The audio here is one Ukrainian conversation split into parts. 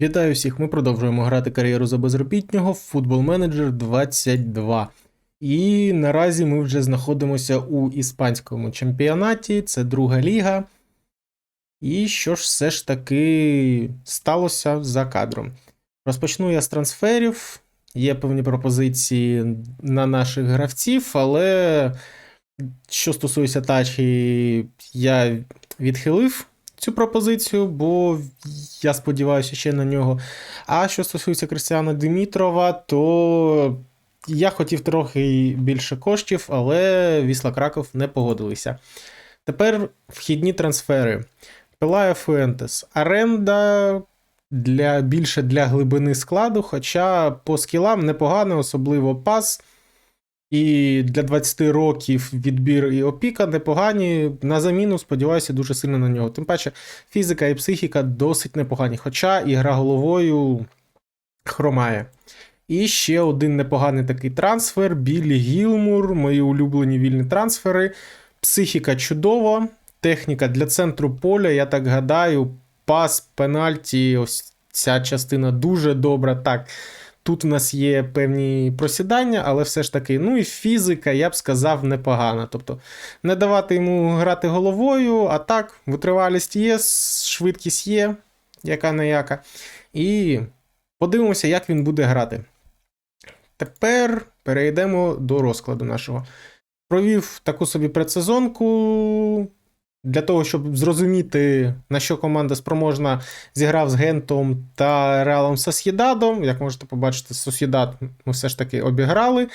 Вітаю всіх! Ми продовжуємо грати кар'єру за безробітнього в Football Manager 22. І наразі ми вже знаходимося у іспанському чемпіонаті, це друга ліга. І що ж все ж таки сталося за кадром? Розпочну я з трансферів. Є певні пропозиції на наших гравців, але що стосується тачі, я відхилив цю пропозицію, бо я сподіваюся ще на нього. А що стосується Кристіана Димітрова, то я хотів трохи більше коштів, але Вісла Краков не погодилися. Тепер вхідні трансфери. Пелая Фуентес. Оренда для, більше для глибини складу, хоча по скілам непогано, особливо пас. І для 20 років відбір і опіка непогані. На заміну, сподіваюся, дуже сильно на нього. Тим паче, фізика і психіка досить непогані. Хоча і гра головою хромає. І ще один непоганий такий трансфер: Білі Гілмур, мої улюблені вільні трансфери. Психіка чудова, техніка для центру поля, я так гадаю, пас, пенальті, ось ця частина дуже добра. Так. Тут в нас є певні просідання, але все ж таки, ну і фізика, я б сказав, непогана. Тобто не давати йому грати головою, а так, витривалість є, швидкість є, яка не яка. І подивимося, як він буде грати. Тепер перейдемо до розкладу нашого. Провів таку собі предсезонку. Для того, щоб зрозуміти, на що команда спроможна, зіграв з Гентом та Реалом Сосєдадом. Як можете побачити, Сосєдад ми все ж таки обіграли.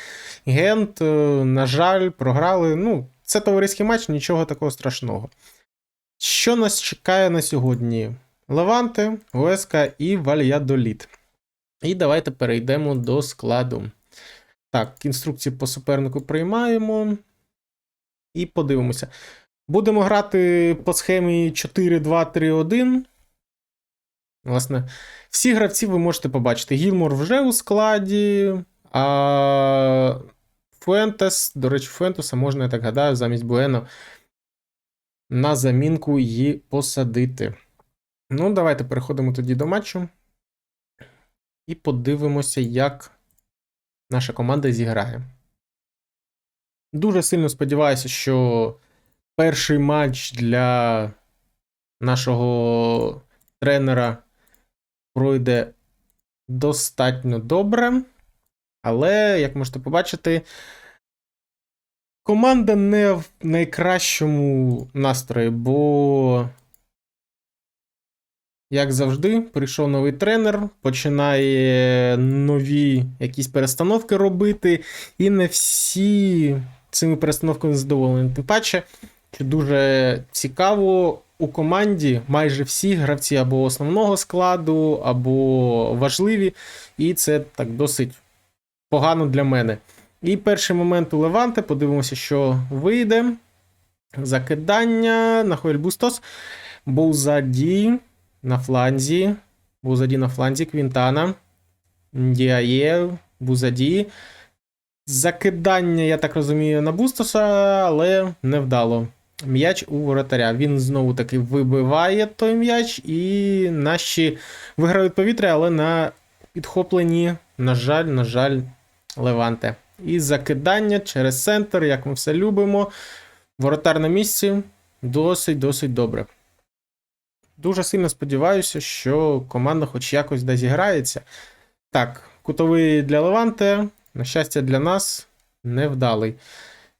Гент, е, на жаль, програли. Ну, це товариський матч, нічого такого страшного. Що нас чекає на сьогодні? Леванте, Уеска і Вальядоліт. І давайте перейдемо до складу. Так, інструкції по супернику приймаємо. І подивимося. Будемо грати по схемі 4-2-3-1. Власне, всі гравці ви можете побачити. Гілмор вже у складі. А Фуентес, до речі, Фуентеса можна, я так гадаю, замість Буено на замінку її посадити. Ну, давайте переходимо тоді до матчу. І подивимося, як наша команда зіграє. Дуже сильно сподіваюся, що перший матч для нашого тренера пройде достатньо добре. Але, як можете побачити, команда не в найкращому настрої, бо, як завжди, прийшов новий тренер, починає нові якісь перестановки робити, і не всі цими перестановками задоволені. Тим паче, що дуже цікаво, у команді майже всі гравці або основного складу, або важливі, і це так досить погано для мене. І перший момент у Леванте, подивимося, що вийде. Закидання на Хоель Бустос. Боузаді на фланзі. Бузаді на фланзі, Квінтана. Діає, Бузаді. Закидання, я так розумію, на Бустоса, але невдало. М'яч у воротаря. Він знову таки вибиває той м'яч, і наші виграють повітря, але на підхопленні, на жаль, на жаль, Леванте. І закидання через центр, як ми все любимо. Воротар на місці досить-досить добре. Дуже сильно сподіваюся, що команда хоч якось дозіграється. Так, кутовий для Леванте, на щастя, для нас невдалий.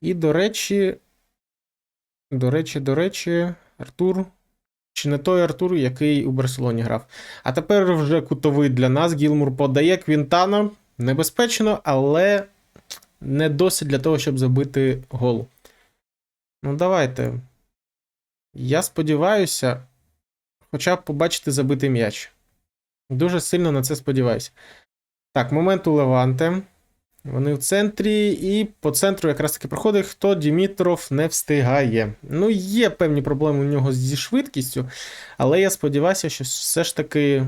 І, до речі, до речі, до речі, Артур. Чи не той Артур, який у Барселоні грав. А тепер вже кутовий для нас. Гілмур подає Квінтана. Небезпечно, але не досить для того, щоб забити гол. Ну, давайте. Я сподіваюся, хоча б побачити забитий м'яч. Дуже сильно на це сподіваюся. Так, момент у Леванте. Вони в центрі, і по центру якраз таки проходить, хто Дімітров не встигає. Ну, є певні проблеми у нього зі швидкістю, але я сподіваюся, що все ж таки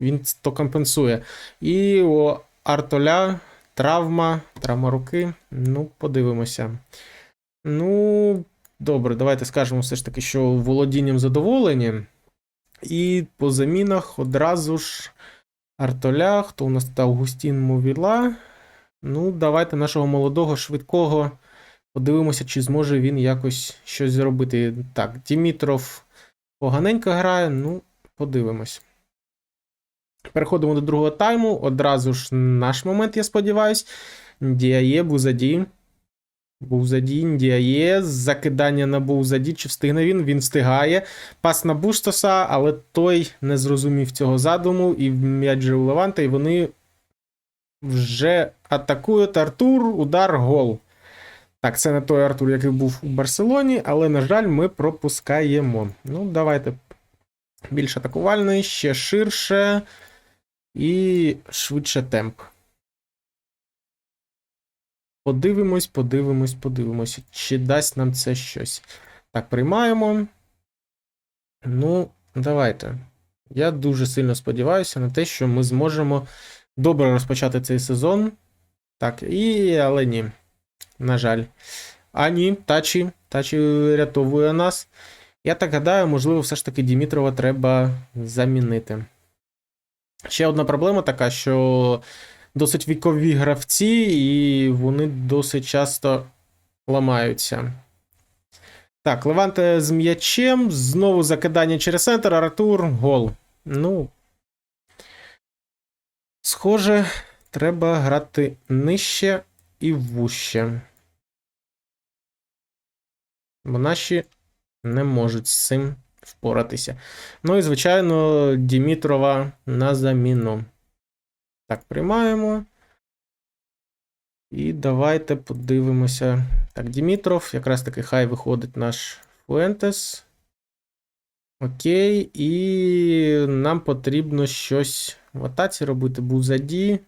він то компенсує. І у Артоля травма, травма руки. Ну, подивимося. Ну, добре, давайте скажемо все ж таки, що володінням задоволені. І по замінах одразу ж Артоля, хто у нас та Августін Мовіла. Ну, давайте нашого молодого, швидкого. Подивимося, чи зможе він якось щось зробити. Так, Дімітров поганенько грає, ну, подивимось. Переходимо до другого тайму. Одразу ж наш момент, я сподіваюсь. Діає, Бузаді. Бузаді, Діає. Закидання на Бузаді. Чи встигне він? Він встигає. Пас на Бустоса, але той не зрозумів цього задуму. І м'яч же у Леванта, і вони вже атакують Артур, удар, гол. Так, це не той Артур, який був у Барселоні, але, на жаль, ми пропускаємо. Ну, давайте більш атакувальний, ще ширше і швидше темп. Подивимось, подивимось, подивимось, чи дасть нам це щось. Так, приймаємо. Ну, давайте. Я дуже сильно сподіваюся на те, що ми зможемо добре розпочати цей сезон. Так, і але ні. На жаль. А ні, тачі. Тачі рятовує нас. Я так гадаю, можливо, все ж таки Дімітрова треба замінити. Ще одна проблема така, що досить вікові гравці, і вони досить часто ламаються. Так, Леванте з м'ячем. Знову закидання через центр, Артур, гол. Ну. Схоже, треба грати нижче і вуще. Бо наші не можуть з цим впоратися. Ну і, звичайно, Дімітрова на заміну. Так, приймаємо. І давайте подивимося. Так, Дімітров, якраз таки хай виходить наш Фуентес. Окей, і нам потрібно щось в атаці робити. Бузаді.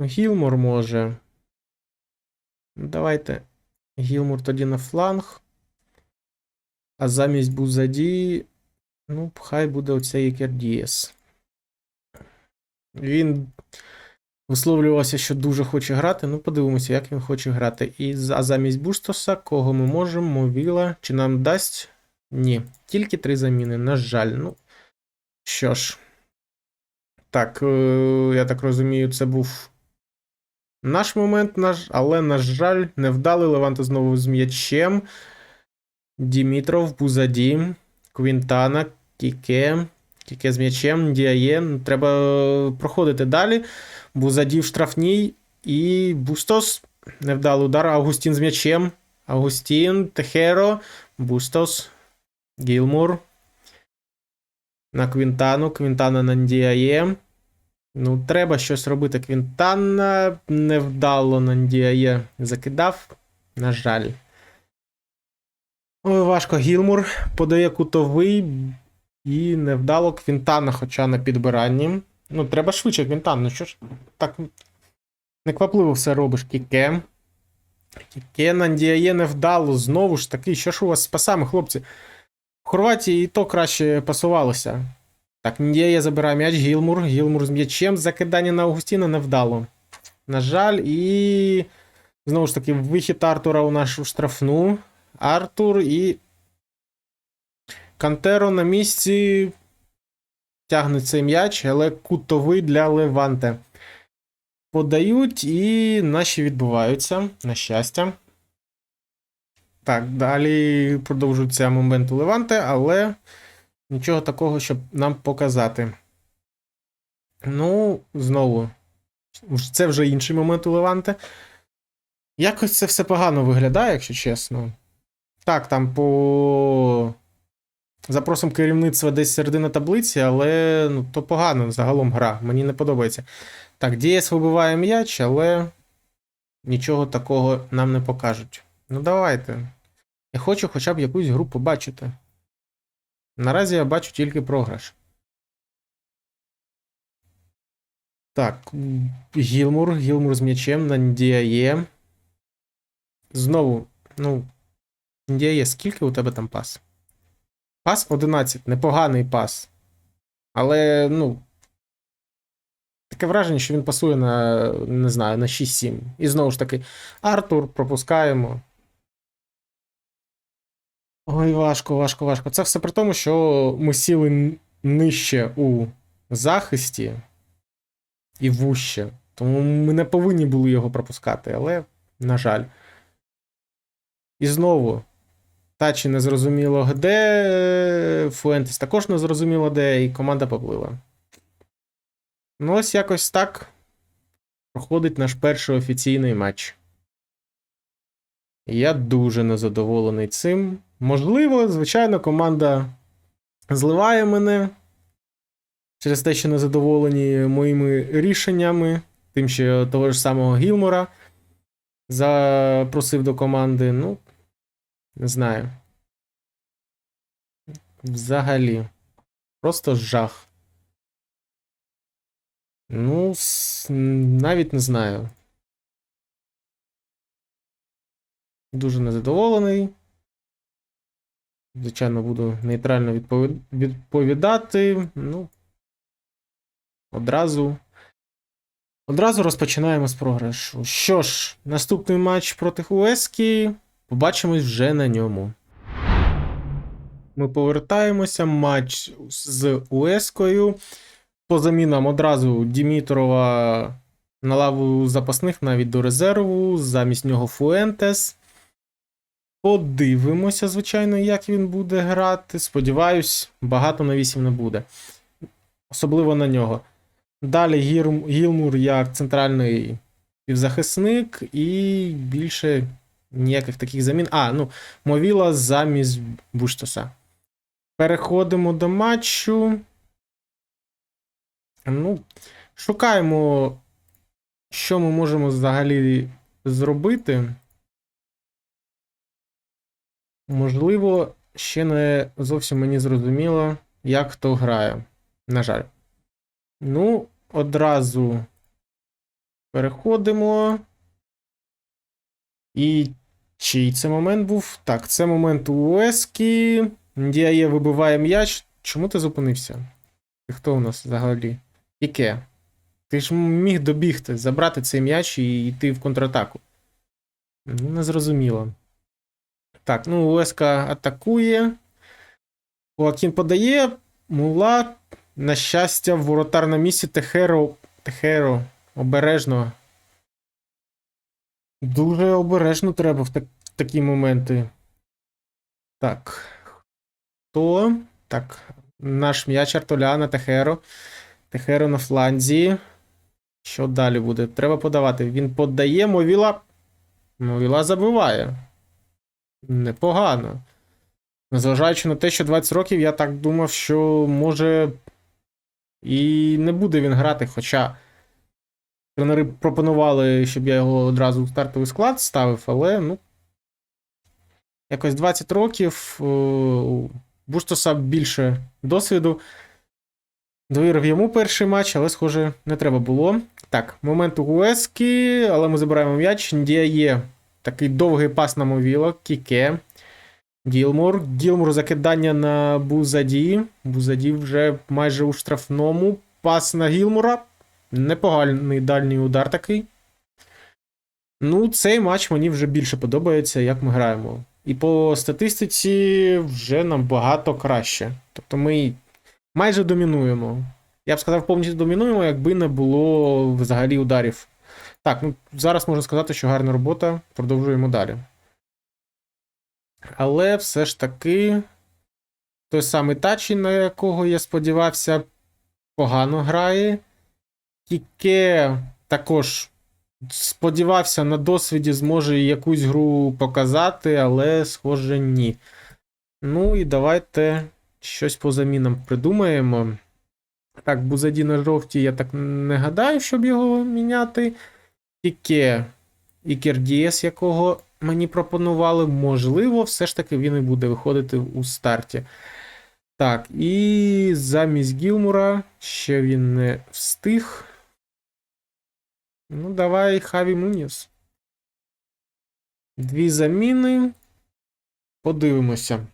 Гілмор може. Давайте. Гілмор тоді на фланг. А замість Бузаді. Ну, хай буде оцей Ікердієс. Він висловлювався, що дуже хоче грати. Ну, подивимося, як він хоче грати. І а замість Бустоса, кого ми можемо, Мовіла. Чи нам дасть? Ні. Тільки три заміни. На жаль. Ну. Що ж. Так, е, я так розумію, це був наш момент, наш, але, на жаль, невдалий Леванта знову з м'ячем. Дімітров, Бузаді, Квінтана, Кіке. Кіке з м'ячем, Діає. Треба проходити далі. Бузаді в штрафній. І Бустос. Невдалий удар. Августін з м'ячем. Августін, Техеро, Бустос, Гілмур. На Квінтану. Квінтана на Діає. Ну, треба щось робити. Квінтана невдало на Діає закидав. На жаль. Ой, важко. Гілмур подає кутовий і невдало Квінтана, хоча на підбиранні. Ну, треба швидше Квінтан. Ну що ж так неквапливо все робиш, Кіке. Кіке на Діає невдало. Знову ж таки, що ж у вас з пасами, хлопці? В Хорватії і то краще пасувалося. Так, Ндіє забирає м'яч, Гілмур. Гілмур з м'ячем. Закидання на Августіна невдало. На жаль, і. Знову ж таки, вихід Артура у нашу штрафну. Артур і. Кантеро на місці. Тягне цей м'яч, але кутовий для Леванте. Подають і наші відбуваються, на щастя. Так, далі продовжується момент у Леванте, але нічого такого, щоб нам показати. Ну, знову, це вже інший момент у Леванте. Якось це все погано виглядає, якщо чесно. Так, там по запросом керівництва десь середина таблиці, але ну, то погано загалом гра. Мені не подобається. Так, Дієс вибиває м'яч, але нічого такого нам не покажуть. Ну, давайте. Я хочу хоча б якусь гру побачити. Наразі я бачу тільки програш. Так, Гілмур, Гілмур з м'ячем на Ndіає. Знову, ну, Ndіає, скільки у тебе там пас? Пас 11, непоганий пас. Але, ну. Таке враження, що він пасує на, не знаю, на 6-7. І знову ж таки, Артур пропускаємо. Ой, важко, важко, важко. Це все при тому, що ми сіли нижче у захисті і вуще. Тому ми не повинні були його пропускати, але, на жаль. І знову. Тачі не зрозуміло де, Фуентес також не зрозуміло де, і команда поплила. Ну, ось якось так проходить наш перший офіційний матч. Я дуже незадоволений цим. Можливо, звичайно, команда зливає мене через те, що не задоволені моїми рішеннями, тим, що того ж самого Гілмора запросив до команди. Ну, не знаю. Взагалі. Просто жах. Ну, навіть не знаю. Дуже незадоволений. Звичайно, буду нейтрально відповідати. Ну. Одразу. Одразу розпочинаємо з програшу. Що ж, наступний матч проти Хуески. Побачимось вже на ньому. Ми повертаємося. Матч з Уескою. По замінам одразу Дімітрова на лаву запасних навіть до резерву. Замість нього Фуентес. Подивимося, звичайно, як він буде грати. Сподіваюсь, багато навісів не буде. Особливо на нього. Далі. Гілмур як центральний півзахисник, і більше ніяких таких замін. А, ну, Мовіла замість Буштоса. Переходимо до матчу. Ну, шукаємо, що ми можемо взагалі зробити. Можливо, ще не зовсім мені зрозуміло, як хто грає. На жаль. Ну, одразу переходимо. І чий це момент був? Так, це момент у Уески. Діає вибиває м'яч. Чому ти зупинився? Ти хто у нас взагалі? Іке? Ти ж міг добігти, забрати цей м'яч і йти в контратаку. Ну, не. Так, ну, Уеска атакує. Хоакін подає. Мула. На щастя, воротар на місці Техеро. Техеро. Обережно. Дуже обережно треба в так- такі моменти. Так. Хто? Так. Наш м'яч Артоляна, Техеро. Техеро на фланзі. Що далі буде? Треба подавати. Він подає, Мовіла. Мовіла забиває. Непогано. Незважаючи на те, що 20 років, я так думав, що може і не буде він грати, хоча тренери пропонували, щоб я його одразу в стартовий склад ставив, але ну. Якось 20 років о, у Буштоса більше досвіду. Довірив йому перший матч, але, схоже, не треба було. Так, момент у Гуески, але ми забираємо м'яч. Діє такий довгий пас на Мовіло, Кіке. Гілмур. Гілмур закидання на Бузаді. Бузаді вже майже у штрафному. Пас на Гілмура. Непоганий дальній удар такий. Ну, цей матч мені вже більше подобається, як ми граємо. І по статистиці вже набагато краще. Тобто ми майже домінуємо. Я б сказав, повністю домінуємо, якби не було взагалі ударів. Так, ну зараз можна сказати, що гарна робота. Продовжуємо далі. Але все ж таки, той самий Тачі, на якого я сподівався, погано грає. Кіке також сподівався на досвіді, зможе якусь гру показати, але, схоже, ні. Ну і давайте щось по замінам придумаємо. Так, Бузаді на жовтій, я так не гадаю, щоб його міняти. Кіке Ікер Дієс, якого мені пропонували, можливо, все ж таки він і буде виходити у старті. Так, і замість Гілмура ще він не встиг. Ну, давай Хаві Муніс. Дві заміни. Подивимося.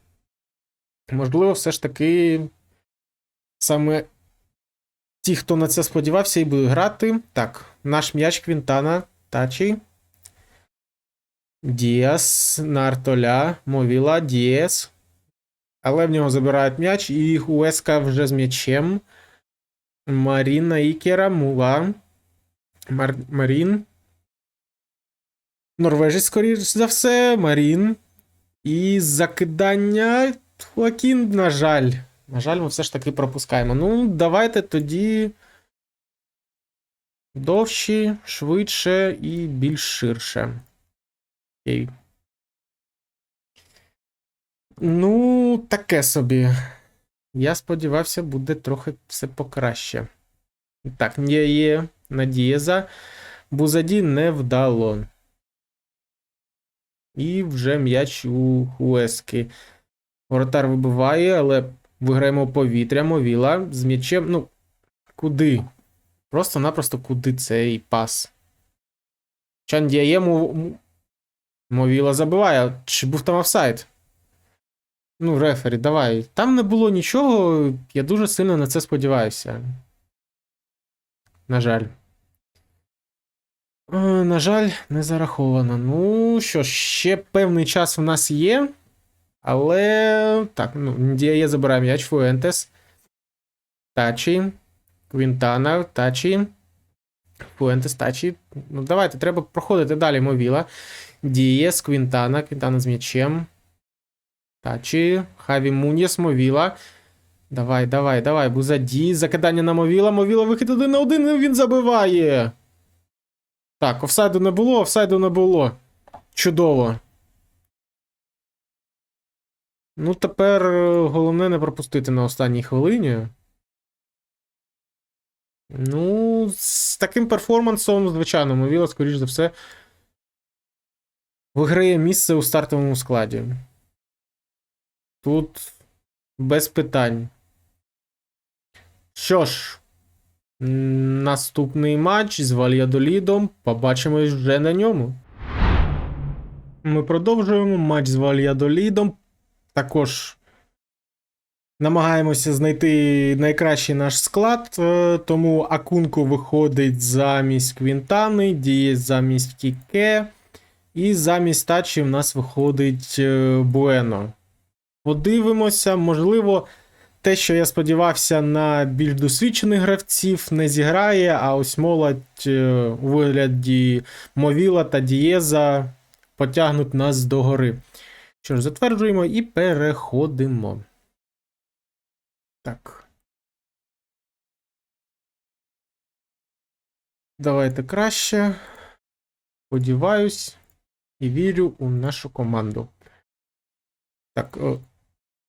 Можливо, все ж таки саме ті, хто на це сподівався, і будуть грати. Так, наш м'яч Квінтана. Тачі. Діас, Нартоля, Мовіла, Дієс. Але в нього забирають м'яч, і Хуеска вже з м'ячем. Маріна Ікера, Мула. Мар... Марін. Норвежець, скоріш за все, Марін. І закидання. Хуакін, на жаль. На жаль, ми все ж таки пропускаємо. Ну, давайте тоді. Довші, швидше і більш ширше. Окей. Ну, таке собі. Я сподівався, буде трохи все покраще. Так, є, є надія за. Бузаді не вдало. І вже м'яч у Хуески. Воротар вибиває, але виграємо повітря. Мовіла з м'ячем. Ну, куди? Просто-напросто куди цей пас. Чандіє мов... Мовіла забиває. Чи був там офсайд? Ну, рефері, давай. Там не було нічого. Я дуже сильно на це сподіваюся. На жаль. Е, На жаль, не зараховано. Ну що ще певний час у нас є. Але. Так, ну, Діє забирає м'яч Фуентес. Тачі. Квінтана, Тачі. Фуентес, Тачі. Ну, давайте, треба проходити далі Мовіла. Дієс, Квінтана, Квінтана з м'ячем. Тачі. Хаві Муніс, Мовіла. Давай, давай, давай. Бузаді. Закидання на Мовіла. Мовіла вихід один на один, він забиває. Так, офсайду не було, офсайду не було. Чудово. Ну, тепер е, головне не пропустити на останній хвилині. Ну, з таким перформансом, звичайно, Мовіла, скоріш за все, виграє місце у стартовому складі. Тут без питань. Що ж, наступний матч з Вальядолідом. Побачимось вже на ньому. Ми продовжуємо матч з Вальядолідом. Також намагаємося знайти найкращий наш склад, е, тому Акунку виходить замість Квінтани, Діє замість Кіке. І замість Тачі в нас виходить е, Буено. Подивимося, можливо, те, що я сподівався на більш досвідчених гравців, не зіграє, а ось молодь е, у вигляді Мовіла та Дієза потягнуть нас догори. Що ж, затверджуємо і переходимо. Так. Давайте краще. Сподіваюсь і вірю у нашу команду. Так,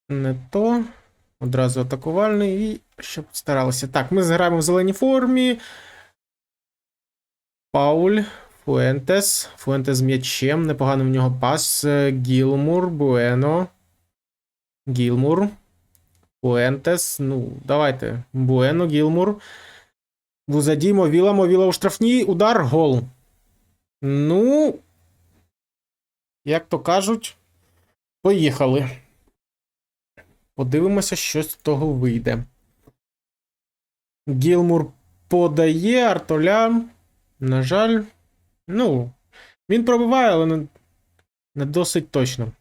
не то. Одразу атакувальний і щоб старалися. Так, ми зграємо в зеленій формі. Пауль, Фуентес. Фуентес з м'ячем. Непогано в нього пас. Гілмур, Буено. Гілмур. Фуентес. Ну, давайте. Буено, Гілмур. Вузаді, Мовіла, Мовіла у штрафній. Удар, гол. Ну. Як то кажуть, поїхали. Подивимося, що з того вийде. Гілмур подає Артоля. На жаль. Ну, він пробиває, але не, не досить точно.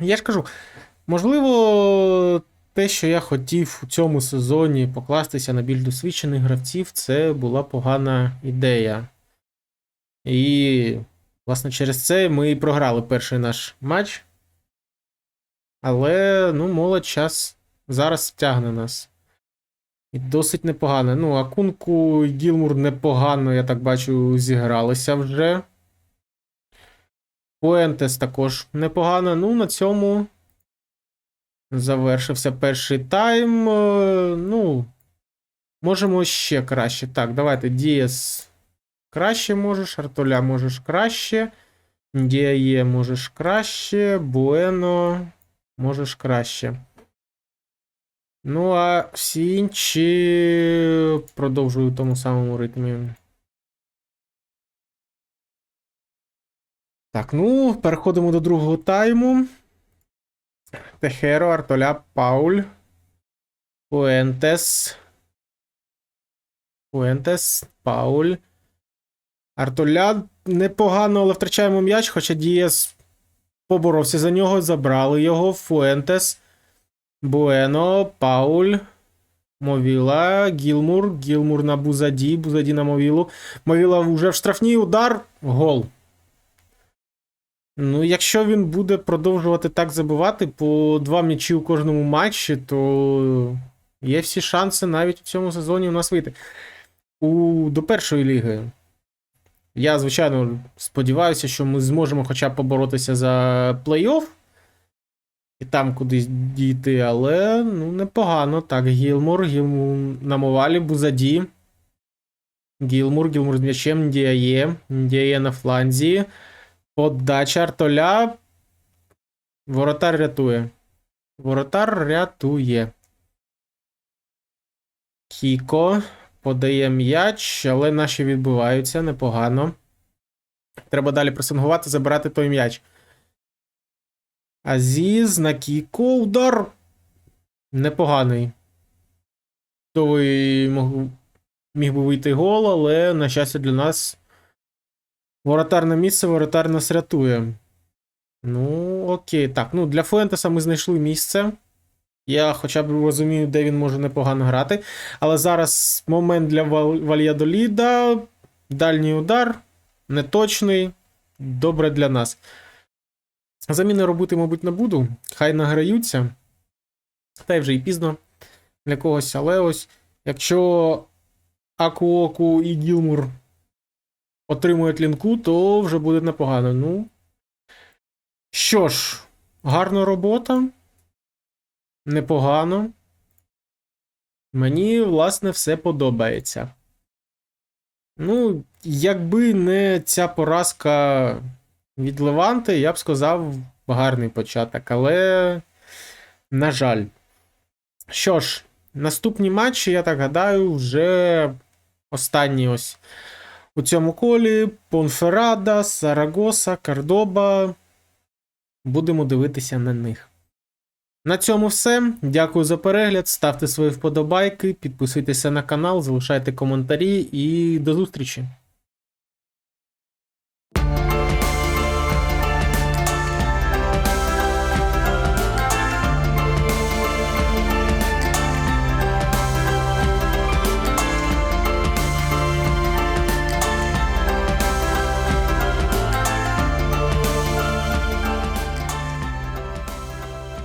Я ж кажу, можливо, те, що я хотів у цьому сезоні покластися на більш досвідчених гравців, це була погана ідея. І, власне, через це ми і програли перший наш матч. Але, ну, молодь час зараз тягне нас. І досить непогано. Ну, Акунку і Гілмур непогано, я так бачу, зігралися вже. Пуентес також непогано. Ну, на цьому завершився перший тайм. Е, Ну, можемо ще краще. Так, давайте. Дієс краще можеш, Артоля можеш краще. Діє можеш краще. Буено можеш краще. Ну, а всі інші продовжують у тому самому ритмі. Так, ну, переходимо до другого тайму. Техеро, Артоля, Пауль. Фуентес. Фуентес, Пауль. Артоля непогано, але втрачаємо м'яч, хоча Дієс поборовся за нього, забрали його. Фуентес. Буено, Пауль, Мовіла, Гілмур, Гілмур на Бузаді, Бузаді на Мовілу. Мовіла вже в штрафній удар, гол. Ну, якщо він буде продовжувати так забивати по два м'ячі у кожному матчі, то є всі шанси навіть у цьому сезоні у нас вийти. У, до першої ліги. Я, звичайно, сподіваюся, що ми зможемо хоча б поборотися за плей-офф і там кудись дійти, але ну, непогано. Так, Гілмур, Гілмур на Мовалі, Бузаді. Гілмур, Гілмур з м'ячем, Діає, Діає на фланзі. Подача Артоля. Воротар рятує. Воротар рятує. Кіко подає м'яч, але наші відбуваються непогано. Треба далі пресингувати, забирати той м'яч. Азіз на Кіко. Удар. Непоганий. Готовий міг би вийти гол, але, на щастя, для нас. Воротар на місце, воротар нас рятує. Ну, окей. Так, ну для Фуентеса ми знайшли місце. Я хоча б розумію, де він може непогано грати. Але зараз момент для Вал- Вальядоліда. Дальній удар. Неточний. Добре для нас. Заміни робити, мабуть, не буду. Хай награються. Та й вже і пізно для когось, але ось, якщо Акуоку і Гілмур отримують лінку, то вже буде непогано. Ну. Що ж, гарна робота. Непогано. Мені, власне, все подобається. Ну, якби не ця поразка від Леванти, я б сказав, гарний початок, але, на жаль. Що ж, наступні матчі, я так гадаю, вже останні ось у цьому колі. Понферрада, Сарагоса, Кардоба. Будемо дивитися на них. На цьому все. Дякую за перегляд. Ставте свої вподобайки, підписуйтеся на канал, залишайте коментарі і до зустрічі!